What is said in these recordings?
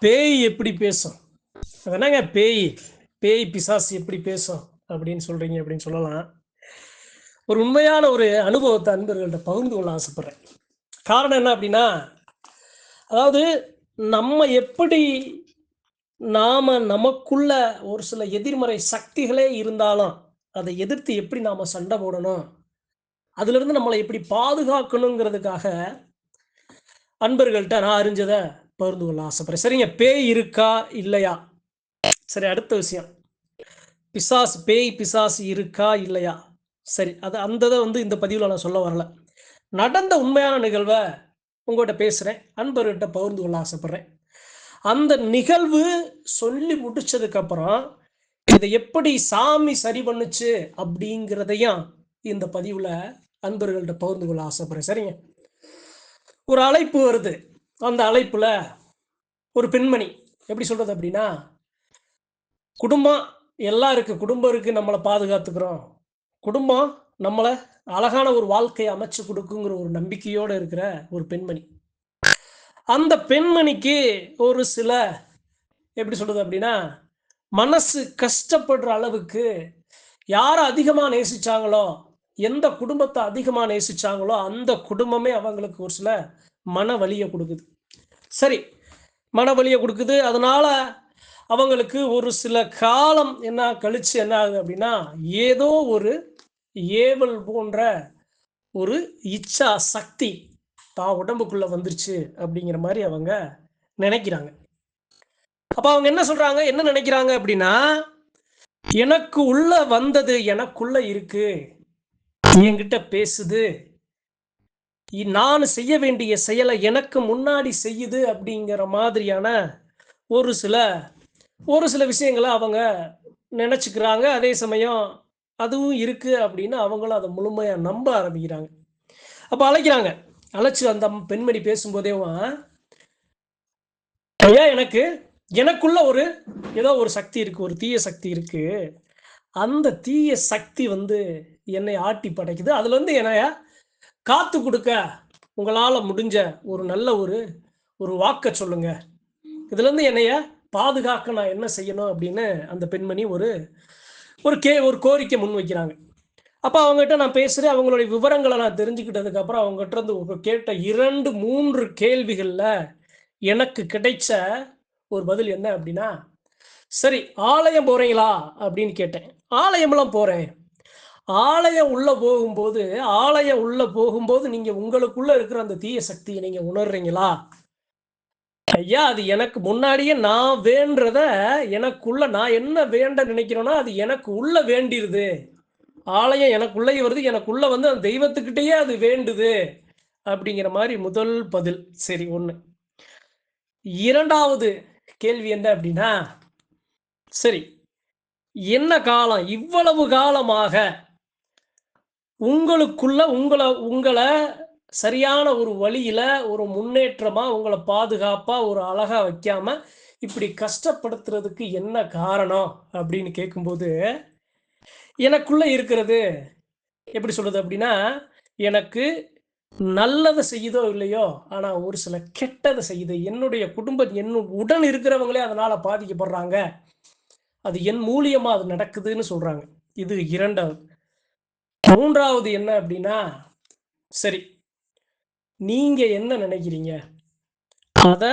பேய் எப்படி பேசும்? அதனாங்க பேய்? பேய் பிசாசு எப்படி பேசும்? அப்படின்னு சொல்றீங்க அப்படின்னு சொல்லலாம். ஒரு உண்மையான ஒரு அனுபவத்தை அன்பர்கள்ட்ட பகிர்ந்து கொள்ள ஆசைப்படுறேன். காரணம் என்ன அப்படின்னா அதாவது நம்ம எப்படி நாம நமக்குள்ள ஒரு சில எதிர்மறை சக்திகளே இருந்தாலும் அதை எதிர்த்து எப்படி நாம சண்டை போடணும்? அதுலேருந்து நம்மளை எப்படி பாதுகாக்கணுங்கிறதுக்காக அன்பர்கள்ட்ட நான் அறிஞ்சதை பகிர்ந்து கொள்ள ஆசைப்படுறேன். சரிங்க பேய் இருக்கா? இல்லையா? சரி அடுத்த விஷயம். பிசாஸ் பேய் பிசாசு இருக்கா? இல்லையா? சரி அது அந்த இதை வந்து இந்த பதிவில் நான் சொல்ல வரல. நடந்த உண்மையான நிகழ்வை உங்கள்கிட்ட பேசுகிறேன் அன்பர்கிட்ட பகிர்ந்து கொள்ள ஆசைப்படுறேன். அந்த நிகழ்வு சொல்லி முடிச்சதுக்கப்புறம் இதை எப்படி சாமி சரி பண்ணுச்சு அப்படிங்கிறதையும் இந்த பதிவில் அன்பர்கள்ட்ட பகிர்ந்து கொள்ள ஆசைப்படுறேன். சரிங்க. ஒரு அழைப்பு வருது. அந்த அழைப்பில் ஒரு பெண்மணி எப்படி சொல்கிறது அப்படின்னா குடும்பம் எல்லாம் இருக்கு குடும்பம் இருக்குது நம்மளை பாதுகாத்துக்கிறோம். குடும்பம் நம்மளை அழகான ஒரு வாழ்க்கையை அமைச்சு கொடுக்குங்கிற ஒரு நம்பிக்கையோடு இருக்கிற ஒரு பெண்மணி. அந்த பெண்மணிக்கு ஒரு சில எப்படி சொல்கிறது அப்படின்னா மனசு கஷ்டப்படுற அளவுக்கு யாரை அதிகமாக நேசித்தாங்களோ எந்த குடும்பத்தை அதிகமாக நேசிச்சாங்களோ அந்த குடும்பமே அவங்களுக்கு ஒரு சில மன வலியை கொடுக்குது. சரி மன வலியை கொடுக்குது. அதனால அவங்களுக்கு ஒரு சில காலம் என்ன கழிச்சு என்ன ஆகுது அப்படின்னா ஏதோ ஒரு ஏவல் போன்ற ஒரு இச்சா சக்தி தான் உடம்புக்குள்ள வந்துருச்சு அப்படிங்கிற மாதிரி அவங்க நினைக்கிறாங்க. அப்ப அவங்க என்ன சொல்றாங்க? என்ன நினைக்கிறாங்க அப்படின்னா எனக்கு உள்ள வந்தது எனக்குள்ள இருக்கு. என்கிட்ட பேசுது. நான் செய்ய வேண்டிய செயலை எனக்கு முன்னாடி செய்யுது அப்படிங்கிற மாதிரியான ஒரு சில ஒரு சில விஷயங்களை அவங்க நினச்சிக்கிறாங்க. அதே சமயம் அதுவும் இருக்குது அப்படின்னு அவங்களும் அதை முழுமையாக நம்ப ஆரம்பிக்கிறாங்க. அப்போ அழைக்கிறாங்க. அழைச்சி அந்த பெண்மணி பேசும்போதேவும் ஐயா எனக்கு எனக்குள்ள ஒரு ஏதோ ஒரு சக்தி இருக்குது ஒரு தீய சக்தி இருக்குது அந்த தீய சக்தி வந்து என்னை ஆட்டி படைக்குது அதுலேருந்து என்னையா காத்து கொடுக்க உங்களால் முடிஞ்ச ஒரு நல்ல ஒரு ஒரு வாக்கை சொல்லுங்க. இதுலேருந்து என்னைய பாதுகாக்க நான் என்ன செய்யணும் அப்படின்னு அந்த பெண்மணி ஒரு ஒரு கே ஒரு கோரிக்கை முன் வைக்கிறாங்க. அப்போ அவங்ககிட்ட நான் பேசுகிறேன் அவங்களுடைய விவரங்களை நான் தெரிஞ்சுக்கிட்டதுக்கப்புறம் அவங்ககிட்ட இருந்து கேட்ட இரண்டு மூன்று கேள்விகளில் எனக்கு கிடைச்ச ஒரு பதில் என்ன அப்படின்னா சரி ஆலயம் போகிறீங்களா அப்படின்னு கேட்டேன். ஆலயம்லாம் போகிறேன் ஆலயம் உள்ள போகும்போது ஆலயம் உள்ள போகும்போது நீங்க உங்களுக்குள்ள இருக்கிற அந்த தீய சக்தியை நீங்க உணர்றீங்களா? ஐயா அது எனக்கு முன்னாடியே நான் வேண்டத எனக்குள்ள நான் என்ன வேண்ட நினைக்கிறேனோ அது எனக்கு உள்ள வேண்டிருது. ஆலயம் எனக்குள்ளே வருது எனக்குள்ள வந்து அந்த தெய்வத்துக்கிட்டேயே அது வேண்டுது. அப்படிங்கிற மாதிரி முதல் பதில். சரி ஒன்று இரண்டாவது கேள்வி என்ன அப்படின்னா சரி என்ன காலம்? இவ்வளவு காலமாக உங்களுக்குள்ள உங்களை உங்களை சரியான ஒரு வழியில ஒரு முன்னேற்றமா உங்களை பாதுகாப்பா ஒரு அழகா வைக்காம இப்படி கஷ்டப்படுத்துறதுக்கு என்ன காரணம்? அப்படின்னு கேட்கும்போது எனக்குள்ள இருக்கிறது. எப்படி சொல்றது அப்படின்னா எனக்கு நல்லதை செய்யுதோ இல்லையோ ஆனா ஒரு சில கெட்டதை செய்யுது. என்னுடைய குடும்பம் என் உடன் இருக்கிறவங்களே அதனால பாதிக்கப்படுறாங்க. அது என் மூலியமா அது நடக்குதுன்னு சொல்றாங்க. இது இரண்டாவது. மூன்றாவது என்ன அப்படின்னா சரி நீங்க என்ன நினைக்கிறீங்க? அத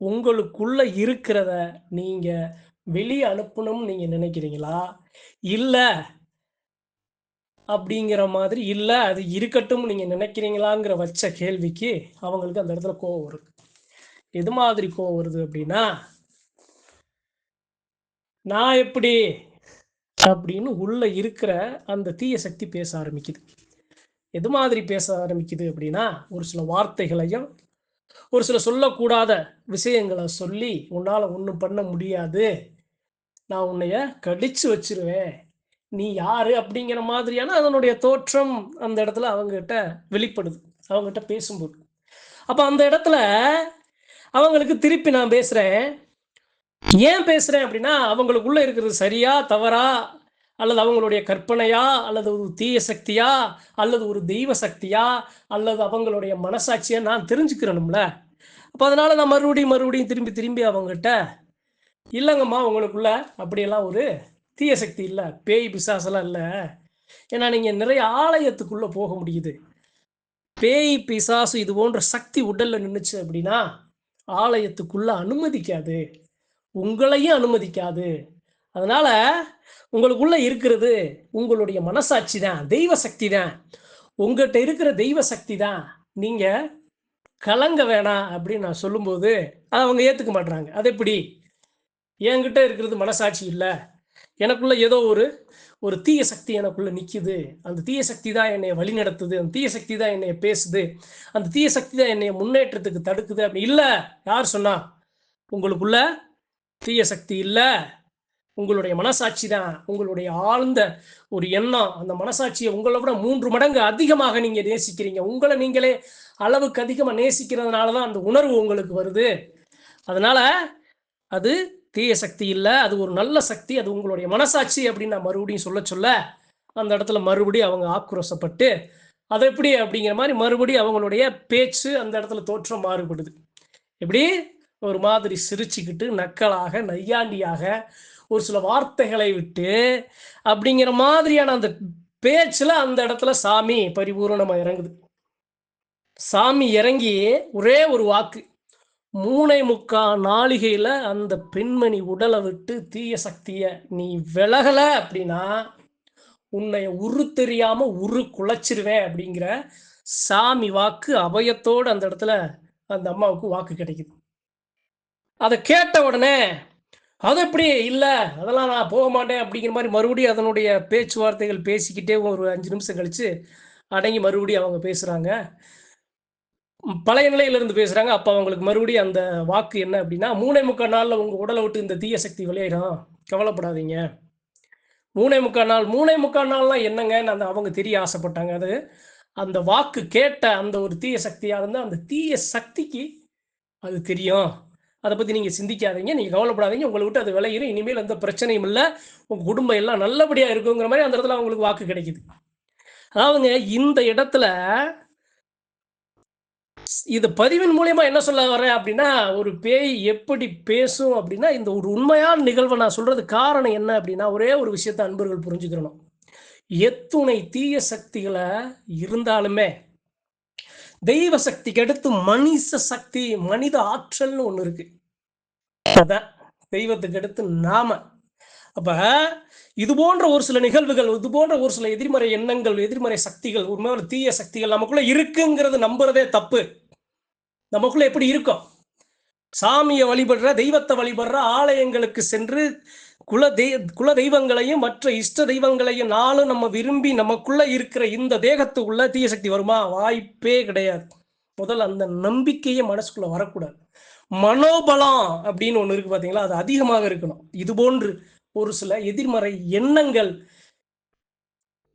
உங்களுக்குள்ள இருக்கிறத நீங்க வெளியே அனுப்பணும்னு நீங்க நினைக்கிறீங்களா? இல்ல அப்படிங்கிற மாதிரி இல்ல அது இருக்கட்டும் நீங்க நினைக்கிறீங்களாங்கிற வச்ச கேள்விக்கு அவங்களுக்கு அந்த இடத்துல கோவம் வருது. எது மாதிரி கோவம் வருது அப்படின்னா நான் எப்படி அப்படின்னு உள்ள இருக்கிற அந்த தீய சக்தி பேச ஆரம்பிக்குது. எது மாதிரி பேச ஆரம்பிக்குது அப்படின்னா ஒரு சில வார்த்தைகளையும் ஒரு சில சொல்லக்கூடாத விஷயங்களை சொல்லி உன்னால் ஒன்றும் பண்ண முடியாது. நான் உன்னைய கடிச்சு வச்சிருவேன். நீ யாரு அப்படிங்கிற மாதிரியான அதனுடைய தோற்றம் அந்த இடத்துல அவங்ககிட்ட வெளிப்படுது. அவங்ககிட்ட பேசும்போது. அப்போ அந்த இடத்துல அவங்களுக்கு திருப்பி நான் பேசுகிறேன் ஏன் பேசுறேன் அப்படின்னா அவங்களுக்குள்ள இருக்கிறது சரியா தவறா அல்லது அவங்களுடைய கற்பனையா அல்லது ஒரு தீய சக்தியா அல்லது ஒரு தெய்வ சக்தியா அல்லது அவங்களுடைய மனசாட்சியை நான் தெரிஞ்சுக்கிறணும்ல அப்போ அதனால நான் மறுபடியும் மறுபடியும் திரும்பி திரும்பி அவங்ககிட்ட இல்லைங்கம்மா உங்களுக்குள்ள அப்படியெல்லாம் ஒரு தீய சக்தி இல்லை பேய் பிசாசெல்லாம் இல்லை. ஏன்னா நீங்கள் நிறைய ஆலயத்துக்குள்ளே போக முடியுது. பேய் பிசாசு இது போன்ற சக்தி உடலில் நின்றுச்சு அப்படின்னா ஆலயத்துக்குள்ளே அனுமதிக்காது. உங்களையும் அனுமதிக்காது. அதனால உங்களுக்குள்ள இருக்கிறது உங்களுடைய மனசாட்சி தான் தெய்வ சக்தி தான். உங்ககிட்ட இருக்கிற தெய்வ சக்தி தான். நீங்க கலங்க வேணாம் அப்படின்னு நான் சொல்லும்போது அதை அவங்க ஏத்துக்க மாட்றாங்க. அது எப்படி? என்கிட்ட இருக்கிறது மனசாட்சி இல்லை. எனக்குள்ள ஏதோ ஒரு ஒரு தீய சக்தி எனக்குள்ள நிற்குது அந்த தீய சக்தி தான் என்னை வழி நடத்துது அந்த தீய சக்தி தான் என்னை பேசுது. அந்த தீய சக்தி தான் என்னை முன்னேற்றத்துக்கு தடுக்குது அப்படி இல்லை. யார் சொன்னா? உங்களுக்குள்ள தீய சக்தி இல்லை. உங்களுடைய மனசாட்சி தான். உங்களுடைய ஆழ்ந்த ஒரு எண்ணம். அந்த மனசாட்சியை உங்களை விட மூன்று மடங்கு அதிகமாக நீங்கள் நேசிக்கிறீங்க. உங்களை நீங்களே அளவுக்கு அதிகமாக நேசிக்கிறதுனால தான் அந்த உணர்வு உங்களுக்கு வருது. அதனால அது தீய சக்தி இல்லை. அது ஒரு நல்ல சக்தி. அது உங்களுடைய மனசாட்சி அப்படின்னு நான் மறுபடியும் சொல்ல சொல்ல. அந்த இடத்துல மறுபடியும் அவங்க ஆக்ரோஷப்பட்டு அது எப்படி? அப்படிங்கிற மாதிரி மறுபடியும் அவங்களுடைய பேச்சு அந்த இடத்துல தோற்றம் மாறுபடுது. எப்படி? ஒரு மாதிரி சிரிச்சுக்கிட்டு நக்கலாக நையாண்டியாக ஒரு சில வார்த்தைகளை விட்டு அப்படிங்கிற மாதிரியான அந்த பேச்சில் அந்த இடத்துல சாமி பரிபூரணமாக இறங்குது. சாமி இறங்கி ஒரே ஒரு வாக்கு. மூணை முக்கா நாளிகையில் அந்த பெண்மணி உடலை விட்டு தீய சக்தியை நீ விலகல அப்படின்னா உன்னை உரு தெரியாம உரு குலைச்சிருவேன் அப்படிங்கிற சாமி வாக்கு அபயத்தோடு அந்த இடத்துல அந்த அம்மாவுக்கு வாக்கு கிடைக்குது. அதை கேட்ட உடனே அது எப்படி? இல்லை அதெல்லாம் நான் போக மாட்டேன். அப்படிங்கிற மாதிரி மறுபடியும் அதனுடைய பேச்சுவார்த்தைகள் பேசிக்கிட்டே ஒரு அஞ்சு நிமிஷம் கழித்து அடங்கி மறுபடியும் அவங்க பேசுகிறாங்க பழைய நிலையிலிருந்து பேசுகிறாங்க அப்போ அவங்களுக்கு மறுபடியும் அந்த வாக்கு என்ன அப்படின்னா மூணே முக்கால் நாளில் உங்கள் உடலை விட்டு இந்த தீய சக்தி விளையிடும் கவலைப்படாதீங்க. மூணே முக்கால் நாள் மூணே முக்கால் நாள்லாம் என்னங்கன்னு அந்த அவங்க தெரிய ஆசைப்பட்டாங்க. அது அந்த வாக்கு கேட்ட அந்த ஒரு தீய சக்தியாக இருந்தால் அந்த தீய சக்திக்கு அது தெரியும். அதை பத்தி நீங்க சிந்திக்காதீங்க. நீங்க கவலைப்படாதீங்க. உங்களை விட்டு அது விளையிடும் இனிமேல் எந்த பிரச்சனையும் இல்லை. உங்க குடும்பம் எல்லாம் நல்லபடியா இருக்குங்கிற மாதிரி அந்த இடத்துல அவங்களுக்கு வாக்கு கிடைக்குது. அதாவதுங்க இந்த இடத்துல இது பதிவின் மூலியமா என்ன சொல்ல வரேன் அப்படின்னா ஒரு பேய் எப்படி பேசும் அப்படின்னா இந்த ஒரு உண்மையான நிகழ்வை நான் சொல்றது காரணம் என்ன அப்படின்னா ஒரே ஒரு விஷயத்தை அன்பர்கள் புரிஞ்சுக்கிறணும் எத்துணை தீய சக்திகளை இருந்தாலுமே தெய்வ சக்திக்கு அடுத்து மனித சக்தி மனித ஆற்றல்னு ஒண்ணு இருக்கு. அதான் தெய்வத்துக்கு அடுத்து நாம. அப்ப இது போன்ற ஒரு சில நிகழ்வுகள் இது போன்ற ஒரு சில எதிர்மறை எண்ணங்கள் எதிர்மறை சக்திகள் உண்மையான தீய சக்திகள் நமக்குள்ள இருக்குங்கிறது நம்புறதே தப்பு. நமக்குள்ள எப்படி இருக்கும்? சாமியை வழிபடுற தெய்வத்தை வழிபடுற ஆலயங்களுக்கு சென்று குல தெய் குல தெய்வங்களையும் மற்ற இஷ்ட தெய்வங்களையும் நாளும் நம்ம விரும்பி நமக்குள்ள இருக்கிற இந்த தேகத்துக்குள்ள தீய சக்தி வருமா? வாய்ப்பே கிடையாது. முதல்ல அந்த நம்பிக்கையே மனசுக்குள்ள வரக்கூடாது. மனோபலம் அப்படின்னு ஒன்று இருக்கு பார்த்தீங்களா அது அதிகமாக இருக்கணும். இது போன்று ஒரு சில எதிர்மறை எண்ணங்கள்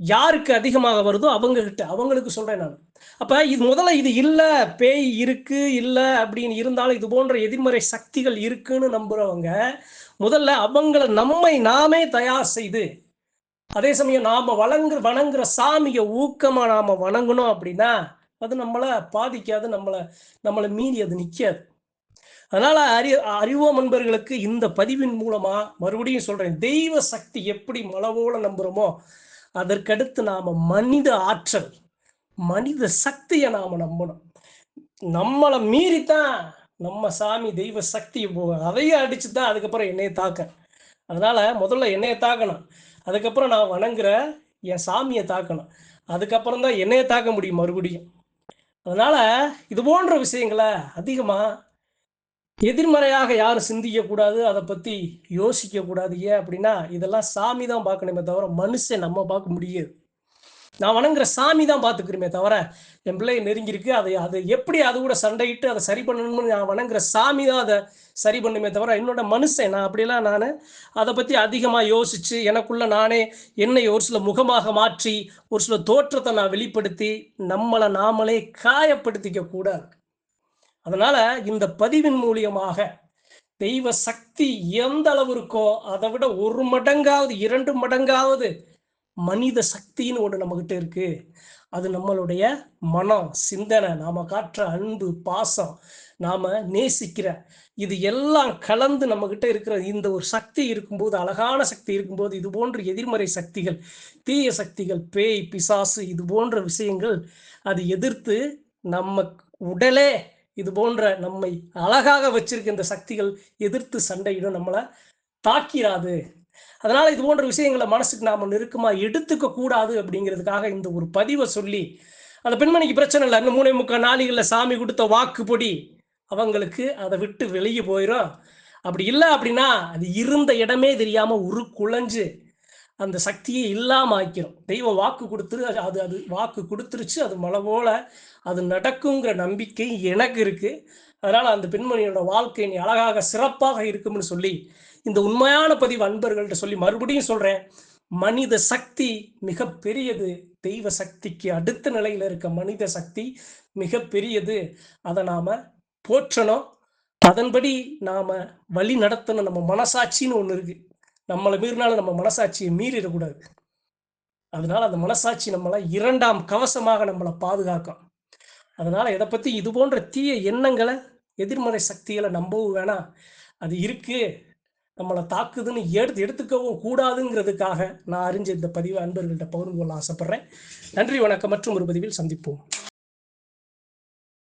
யாருக்கு அதிகமாக வருதோ அவங்க கிட்ட அவங்களுக்கு சொல்றேன் நான். அப்ப இது முதல்ல இது இல்ல பேய் இருக்கு இல்ல அப்படின்னு இருந்தாலும் இது போன்ற எதிர்மறை சக்திகள் இருக்குன்னு நம்புறவங்க முதல்ல அவங்கள நம்மை நாமே தயார் செய்து அதே சமயம் நாம வணங்க வணங்குற சாமியை ஊக்கமா நாம வணங்கணும் அப்படின்னா அது நம்மளை பாதிக்காது நம்மளை நம்மளை மீறி அது நிக்காது. அதனால அறி அறிவோம் நண்பர்களுக்கு இந்த பதிவின் மூலமா மறுபடியும் சொல்றேன் தெய்வ சக்தி எப்படி மலவோல நம்புறோமோ அதற்கடுத்து நாம மனித ஆற்றல் மனித சக்தியை நாம நம்பணும். நம்மளை மீறித்தான் நம்ம சாமி தெய்வ சக்தியை போக அதையும் அடிச்சு தான் அதுக்கப்புறம் என்னைய தாக்க. அதனால முதல்ல என்னைய தாக்கணும். அதுக்கப்புறம் நான் வணங்குற என் சாமியை தாக்கணும். அதுக்கப்புறம் தான் என்னைய தாக்க முடியும் மறுபடியும். அதனால இது போன்ற விஷயங்களை அதிகமாக எதிர்மறையாக யாரும் சிந்திக்கக்கூடாது? அதை பற்றி யோசிக்கக்கூடாது. ஏன் அப்படின்னா இதெல்லாம் சாமி தான் பார்க்கணுமே தவிர மனுஷன் நம்ம பார்க்க முடியாது. நான் வணங்குற சாமி தான் பார்த்துக்கிறோமே தவிர என் பிள்ளை நெருங்கியிருக்கு. அதை அதை எப்படி அது கூட சண்டையிட்டு அதை சரி பண்ணணும்னு நான் வணங்குற சாமி தான் அதை சரி பண்ணுமே தவிர என்னோட மனுஷன். நான் அப்படிலாம் நான் அதை பற்றி அதிகமாக யோசித்து எனக்குள்ள நானே என்னை ஒரு சில முகமாக மாற்றி ஒரு சில தோற்றத்தை நான் வெளிப்படுத்தி நம்மளை நாமளே காயப்படுத்திக்க கூடாது அதனால இந்த பதிவின் மூலியமாக தெய்வ சக்தி எந்த அளவு இருக்கோ அதை விட ஒரு மடங்காவது இரண்டு மடங்காவது மனித சக்தின்னு ஒன்று நம்மகிட்ட இருக்கு. அது நம்மளுடைய மனம் சிந்தனை நாம காட்டுற அன்பு பாசம் நாம நேசிக்கிற இது எல்லாம் கலந்து நம்ம கிட்ட இருக்கிற இந்த ஒரு சக்தி இருக்கும்போது அழகான சக்தி இருக்கும்போது இது போன்ற எதிர்மறை சக்திகள் தீய சக்திகள் பேய் பிசாசு இது போன்ற விஷயங்கள் அது எதிர்த்து நம்ம உடலே இது போன்ற நம்மை அழகாக வச்சிருக்கின்ற இந்த சக்திகள் எதிர்த்து சண்டையிடும் நம்மளை தாக்கிறாது அதனால இது போன்ற விஷயங்களை மனசுக்கு நாம நெருக்கமா எடுத்துக்க கூடாது அப்படிங்கிறதுக்காக இந்த ஒரு பதிவை சொல்லி அந்த பெண்மணிக்கு பிரச்சனை இல்லை அந்த மூணே முக்கால் நாளிகளில் சாமி கொடுத்த வாக்குப்படி அவங்களுக்கு அதை விட்டு வெளியே போயிடும் அப்படி இல்லை அப்படின்னா அது இருந்த இடமே தெரியாம குழஞ்சு அந்த சக்தியை இல்லாம ஆக்கிரும். தெய்வம் வாக்கு கொடுத்துரு அது அது அது வாக்கு கொடுத்துருச்சு அது மலை போல அது நடக்குங்கிற நம்பிக்கை எனக்கு இருக்கு. அதனால அந்த பெண்மணியோட வாழ்க்கை நீ அழகாக சிறப்பாக இருக்கும்னு சொல்லி இந்த உண்மையான பதிவு அன்பர்கள்ட்ட சொல்லி மறுபடியும் சொல்றேன். மனித சக்தி மிக பெரியது தெய்வ சக்திக்கு அடுத்த நிலையில இருக்க மனித சக்தி மிக பெரியது அதை நாம போற்றணும். அதன்படி நாம வழி நடத்தணும். நம்ம மனசாட்சின்னு ஒன்று இருக்கு. நம்மளை மீறினாலும் நம்ம மனசாட்சியை மீறிடக்கூடாது. அதனால அந்த மனசாட்சி நம்மளை இரண்டாம் கவசமாக நம்மளை பாதுகாக்கும். அதனால இதை பத்தி இது போன்ற தீய எண்ணங்களை எதிர்மறை சக்திகளை நம்பவும் வேணாம். அது இருக்கு. நம்மளை தாக்குதுன்னு எடுத்து எடுத்துக்கவும் கூடாதுங்கிறதுக்காக நான் அறிஞ்ச இந்த பதிவை அன்பர்கள்ட்ட பகிர்ந்து கொள்ள ஆசைப்படுறேன். நன்றி வணக்கம் மற்றும் ஒரு பதிவில் சந்திப்போம்.